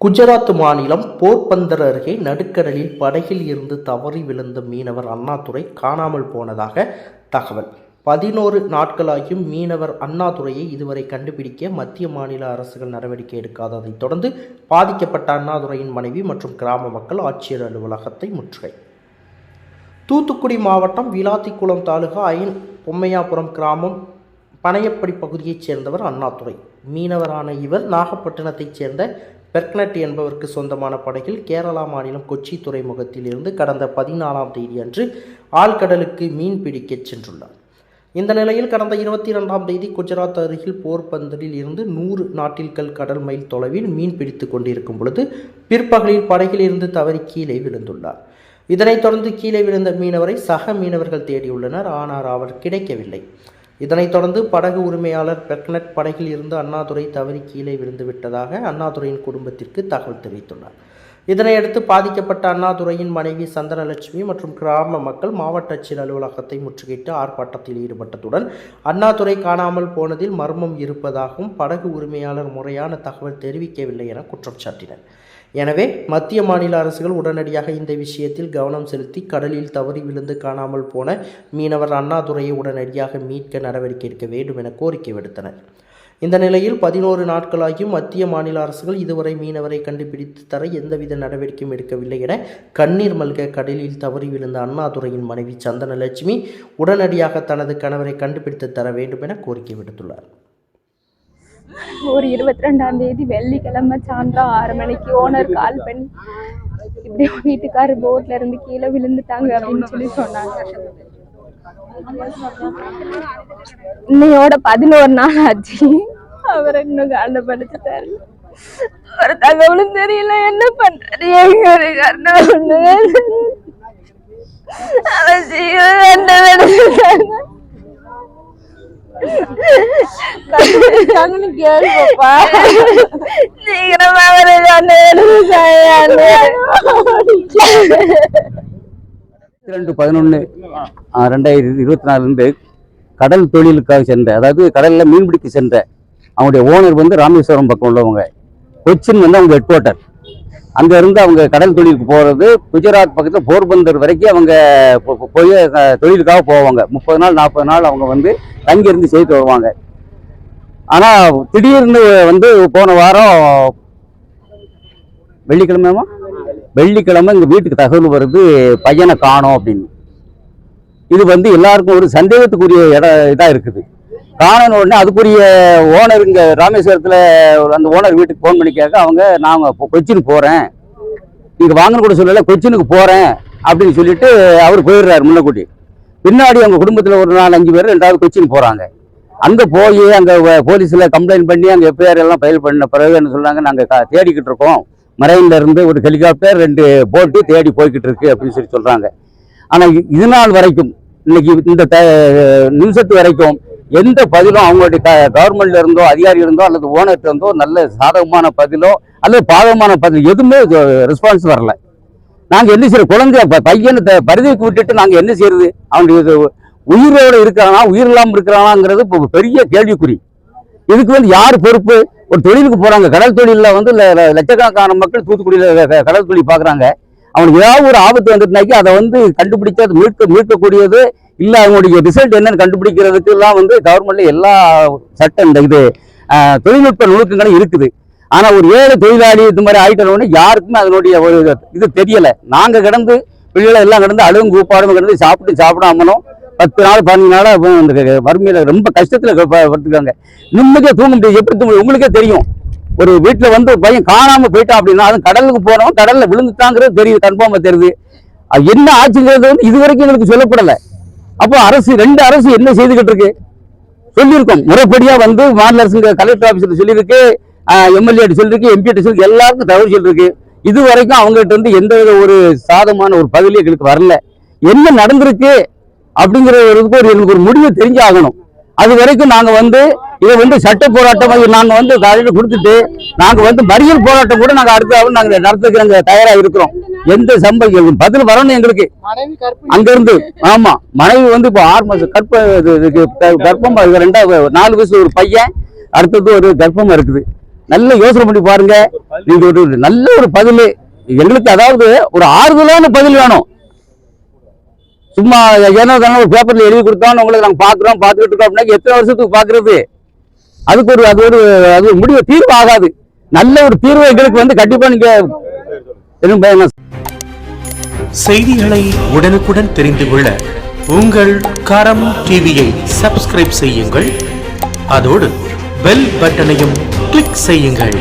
குஜராத் மாநிலம் போர்பந்தர் அருகே நடுக்கடலில் படகில் இருந்து தவறி விழுந்த மீனவர் அண்ணாதுரை காணாமல் போனதாக தகவல். பதினோரு நாட்களாகியும் மீனவர் அண்ணாதுரையை இதுவரை கண்டுபிடிக்க மத்திய மாநில அரசுகள் நடவடிக்கை எடுக்காததைத் தொடர்ந்து பாதிக்கப்பட்ட அண்ணாதுரையின் மனைவி மற்றும் கிராம மக்கள் ஆட்சியர் அலுவலகத்தை முற்றுகை. தூத்துக்குடி மாவட்டம் விளாத்திக்குளம் தாலுகா ஐன் பொம்மையாபுரம் கிராமம் பனையப்படி பகுதியைச் சேர்ந்தவர் அண்ணாதுரை. மீனவரான இவர் நாகப்பட்டினத்தைச் சேர்ந்த பெர்க்னட் என்பவருக்கு சொந்தமான படகில் கேரளா மாநிலம் கொச்சி துறைமுகத்தில் இருந்து கடந்த பதினாலாம் தேதி அன்று ஆழ்கடலுக்கு மீன் பிடிக்கச் சென்றுள்ளார். இந்த நிலையில் கடந்த இருபத்தி இரண்டாம் தேதி குஜராத் அருகில் போர்பந்தரில் இருந்து நூறு நாட்டில்கள் கடல் மைல் தொலைவில் மீன் பிடித்து கொண்டிருக்கும் பொழுது பிற்பகலில் படகில் இருந்து தவறி கீழே விழுந்துள்ளார். இதனைத் தொடர்ந்து கீழே விழுந்த மீனவரை சக மீனவர்கள் தேடியுள்ளனர். ஆனால் அவர் கிடைக்கவில்லை. இதனைத் தொடர்ந்து படகு உரிமையாளர் பெக்னட் படகில் இருந்து அண்ணாதுரை தவறி கீழே விழுந்து விட்டதாக அண்ணாதுரையின் குடும்பத்திற்கு தகவல் தெரிவித்துள்ளார். இதனையடுத்து பாதிக்கப்பட்ட அண்ணாதுரையின் மனைவி சந்தனலட்சுமி மற்றும் கிராம மக்கள் மாவட்ட ஆட்சியர் அலுவலகத்தை முற்றுகையிட்டு ஆர்ப்பாட்டத்தில் ஈடுபட்டதுடன் அண்ணாதுரை காணாமல் போனதில் மர்மம் இருப்பதாகவும் படகு உரிமையாளர் முறையான தகவல் தெரிவிக்கவில்லை என குற்றம் சாட்டினர். எனவே மத்திய மாநில அரசுகள் உடனடியாக இந்த விஷயத்தில் கவனம் செலுத்தி கடலில் தவறி விழுந்து காணாமல் போன மீனவர் அண்ணாதுரையை உடனடியாக மீட்க நடவடிக்கை எடுக்க வேண்டும் என கோரிக்கை விடுத்தனர். இந்த நிலையில் பதினோரு நாட்களாகியும் மத்திய மாநில அரசுகள் இதுவரை மீனவரை கண்டுபிடித்து தர எந்தவித நடவடிக்கையும் எடுக்கவில்லை என கண்ணீர் மல்க கடலில் தவறி விழுந்த அண்ணாதுரையின் மனைவி சந்தனலட்சுமி உடனடியாக தனது கணவரை கண்டுபிடித்து தர வேண்டும் என கோரிக்கை விடுத்துள்ளார். ஒரு இருபத்தி ரெண்டாம் தேதி வெள்ளிக்கிழமை சாயந்தரம் ஆறு மணிக்கு ஓனர் கால் பண்ணி இப்படி வீட்டுக்காரர் போட்ல இருந்து கீழே விழுந்துட்டாங்க அப்படின்னு சொல்லி சொன்னாங்க. இன்னையோட பதினோரு நாள் ஆச்சு. அவர் இன்னும் கண்டுபிடிச்சிட்டாரு. ஒரு தகவலும் தெரியல என்ன பண்றாரு அவர் இருக்காருன்னு சீக்கிரமா ரெண்டு பதினொன்று ரெண்டாயிரத்தி இருபத்தி நாலுலேருந்து கடல் தொழிலுக்காக சென்ற அதாவது கடலில் மீன்பிடிக்க சென்ற அவங்களுடைய ஓனர் வந்து ராமேஸ்வரம் பக்கம் உள்ளவங்க. கொச்சின் வந்து அவங்க ஹெட் குவார்ட்டர் அங்கே இருந்து அவங்க கடல் தொழிலுக்கு போகிறது குஜராத் பக்கத்தில் போர்பந்தர் வரைக்கும் அவங்க போய் தொழிலுக்காக போவாங்க. முப்பது நாள் நாற்பது நாள் அவங்க வந்து தங்கியிருந்து செய்து வருவாங்க. ஆனால் திடீர்னு வந்து போன வாரம் வெள்ளிக்கிழமைமா வெள்ளிக்கிழமை எங்கள் வீட்டுக்கு தகவல் வருது பையனை காணோம் அப்படின்னு. இது வந்து எல்லாருக்கும் ஒரு சந்தேகத்துக்குரிய இட இதாக இருக்குது. காணன உடனே அதுக்குரிய ஓனர் இங்கே ராமேஸ்வரத்தில் அந்த ஓனர் வீட்டுக்கு ஃபோன் பண்ணி கேட்க அவங்க நான் கொச்சினுக்கு போகிறேன் இங்கே வாங்கன்னு கூட சொல்லலை கொச்சினுக்கு போகிறேன் அப்படின்னு சொல்லிட்டு அவர் போயிடுறாரு முன்னக்கூட்டி. பின்னாடி அவங்க குடும்பத்தில் ஒரு நாலு அஞ்சு பேர் ரெண்டாவது கொச்சின்னு போகிறாங்க அங்கே போய் அங்கே போலீஸில் கம்ப்ளைண்ட் பண்ணி அங்கே எஃப்ஐஆர் எல்லாம் ஃபைல் பண்ண பிறகு என்ன சொல்கிறாங்க நாங்கள் தேடிக்கிட்டு இருக்கோம். மரைன்ல இருந்து ஒரு ஹெலிகாப்டர் ரெண்டு போட்டு தேடி போய்கிட்டு இருக்கு அப்படின்னு சொல்லி சொல்கிறாங்க ஆனால் இது நாள் வரைக்கும் இன்னைக்கு இந்த நிமிஷத்து வரைக்கும் எந்த பதிலும் அவங்களுடைய கவர்மெண்ட்ல இருந்தோ அதிகாரி இருந்தோ அல்லது ஓனர்கிட்ட இருந்தோ நல்ல சாதகமான பதிலோ அல்லது பாதகமான பதில் எதுவுமே ரெஸ்பான்ஸ் வரல. நாங்கள் என்ன செய்யற குழந்தை பையனை த- பரிதிக்கு விட்டுட்டு நாங்கள் என்ன செய்யறது? அவனுடைய உயிரோடு உயிரோட இருக்கிறானா உயிர் இல்லாமல் இருக்கிறானாங்கிறது இப்போ பெரிய கேள்விக்குறி. இதுக்கு வந்து யார் பொறுப்பு? ஒரு தொழிலுக்கு போகிறாங்க கடல் தொழிலில் வந்து ல- லட்சக்கணக்கான மக்கள் தூத்துக்குடியில் கடல் தொழில் பார்க்குறாங்க. அவனுக்கு ஏதாவது ஒரு ஆபத்து வந்துட்டுனாக்கி அதை வந்து கண்டுபிடிச்சு அதை மீட்க மீட்கக்கூடியது இல்லை அவங்களுடைய ரிசல்ட் என்னன்னு கண்டுபிடிக்கிறதுக்கெல்லாம் வந்து கவர்மெண்ட்ல எல்லா சட்ட இந்த இது தொழில்நுட்ப நுணுக்கங்களும் இருக்குது. ஆனால் ஒரு ஏழை தொழிலாளி இது மாதிரி ஆயிட்டோன்னு யாருக்குமே அதனுடைய ஒரு இது தெரியலை. நாங்கள் கிடந்து பிள்ளைகளை எல்லாம் கிடந்து அழுகும் கூப்பாடும் கிடந்து சாப்பிட்டு சாப்பிடாமலும் பத்து நாள் பதினஞ்சு நாள் இப்ப இந்த வறுமையில ரொம்ப கஷ்டத்தில் படுத்துக்காங்க நிம்மதியாக தூங்க முடியாது. எப்படி தூங்க உங்களுக்கே தெரியும். ஒரு வீட்டில் வந்து பையன் காணாமல் போயிட்டான் அப்படின்னா அதுவும் கடலுக்கு போகிறோம் கடலில் விழுந்துட்டாங்கிறது தெரியுது கன்ஃபார்மாக தெரியுது. அது என்ன ஆச்சுங்கிறது வந்து இது வரைக்கும் எங்களுக்கு சொல்லப்படலை. அப்போ அரசு ரெண்டு அரசு என்ன செய்துகிட்டு இருக்கு சொல்லியிருக்கோம். முறைப்படியா வந்து மாநில அரசு கலெக்டர் ஆபீஸ்ல சொல்லியிருக்கு எம்எல்ஏ சொல்லியிருக்கு எம்பி சொல்லிருக்கு எல்லாருக்கும் தகவல் சொல்லியிருக்கு. இது வரைக்கும் அவங்ககிட்ட இருந்து எந்த வித ஒரு சாதமான ஒரு பதிலும் எங்களுக்கு வரல. என்ன நடந்திருக்கு அப்படிங்கிற ஒரு இதுக்கு ஒரு எங்களுக்கு ஒரு முடிவு தெரிஞ்சாகணும். அது வரைக்கும் நாங்க வந்து இதை வந்து சட்ட போராட்டம். அது நாங்க வந்து காலையில கொடுத்துட்டு நாங்க வந்து மறியல் போராட்டம் கூட நாங்க அடுத்த நாங்க நடத்துக்கு நாங்க தயாரா இருக்கிறோம். எந்த சம்பவம்? பதில் வரணும் எங்களுக்கு. அங்க இருந்து ஆமா மனைவி வந்து இப்போ ஆறு மாசம் கற்ப கர்ப்பமா ரெண்டாவது நாலு வயசு ஒரு பையன் அடுத்தது ஒரு கர்ப்பமா இருக்குது. நல்ல யோசனை பண்ணி பாருங்க. நீங்க ஒரு நல்ல ஒரு பதில். எங்களுக்கு அதாவது ஒரு ஆறுதலான பதில் வேணும். சும்மா ஏனோ தானோ ஒரு பேப்பர்ல எழுதி கொடுத்தோம் உங்களுக்கு நாங்க பாக்குறோம் பாத்துக்கிட்டு இருக்கோம் அப்படின்னா எத்தனை வருஷத்துக்கு பாக்குறது அதுக்கு ஒரு அது ஒரு அது ஒரு முடிவு தீர்வு ஆகாது நல்ல ஒரு தீர்வு எங்களுக்கு வந்து கண்டிப்பா நீங்க செய்திகளை உடனுக்குடன் தெரிந்து கொள்ள உங்கள் கரம் டிவியை சப்ஸ்கிரைப் செய்யுங்கள். அதோடு பெல் பட்டனையும் கிளிக் செய்யுங்கள்.